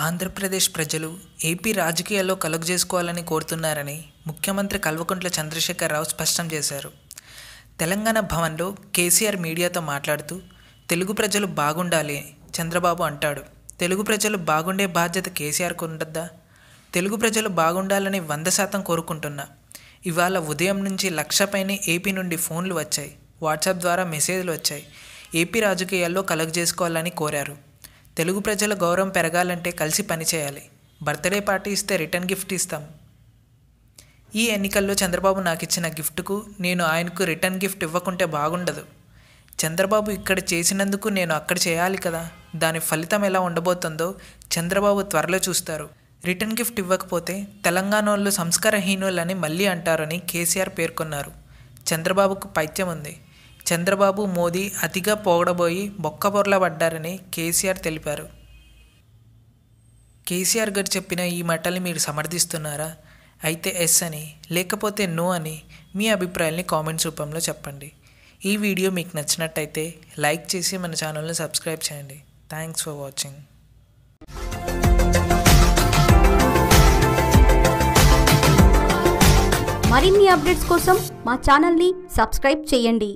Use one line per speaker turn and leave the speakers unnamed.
ఆంధ్రప్రదేశ్ ప్రజలు ఏపీ రాజకీయాల్లో కలుగజేసుకోవాలని కోరుతున్నారని ముఖ్యమంత్రి కల్వకుంట్ల చంద్రశేఖరరావు స్పష్టం చేశారు. తెలంగాణ భవన్లో కేసీఆర్ మీడియాతో మాట్లాడుతూ తెలుగు ప్రజలు బాగుండాలి చంద్రబాబు అంటాడు. తెలుగు ప్రజలు బాగుండే బాధ్యత కేసీఆర్కు ఉండద్దా? తెలుగు ప్రజలు బాగుండాలని వంద శాతం కోరుకుంటున్నా. ఇవాళ ఉదయం నుంచి లక్షపైనే ఏపీ నుండి ఫోన్లు వచ్చాయి. వాట్సాప్ ద్వారా మెసేజ్లు వచ్చాయి. ఏపీ రాజకీయాల్లో కలగజేసుకోవాలని కోరారు. తెలుగు ప్రజల గౌరవం పెరగాలంటే కలిసి పనిచేయాలి బర్త్డే పార్టీ ఇస్తే రిటర్న్ గిఫ్ట్ ఇస్తాం. ఈ ఎన్నికల్లో చంద్రబాబు నాకు ఇచ్చిన గిఫ్ట్కు నేను ఆయనకు రిటర్న్ గిఫ్ట్ ఇవ్వకుంటే బాగుండదు. చంద్రబాబు ఇక్కడ చేసినందుకు నేను అక్కడ చేయాలి కదా. దాని ఫలితం ఎలా ఉండబోతుందో చంద్రబాబు త్వరలో చూస్తారు. రిటర్న్ గిఫ్ట్ ఇవ్వకపోతే తెలంగాణ వాళ్ళు సంస్కారహీనులని మళ్ళీ అంటారని కేసీఆర్ పేర్కొన్నారు. చంద్రబాబుకు పైత్యం ఉంది. చంద్రబాబు మోదీ అతిగా పొగడబోయి బొక్కబొర్ల పడ్డారని కేసీఆర్ తెలిపారు. కేసీఆర్ గారు చెప్పిన ఈ మాటల్ని మీరు సమర్థిస్తున్నారా? అయితే ఎస్ అని లేకపోతే నో అని మీ అభిప్రాయాల్ని కామెంట్స్ రూపంలో చెప్పండి. ఈ వీడియో మీకు నచ్చినట్టయితే లైక్ చేసి మన ఛానల్ని సబ్స్క్రైబ్ చేయండి. Thanks for watching.
మరిన్ని అప్డేట్స్ కోసం మా ఛానల్ని సబ్స్క్రైబ్ చేయండి.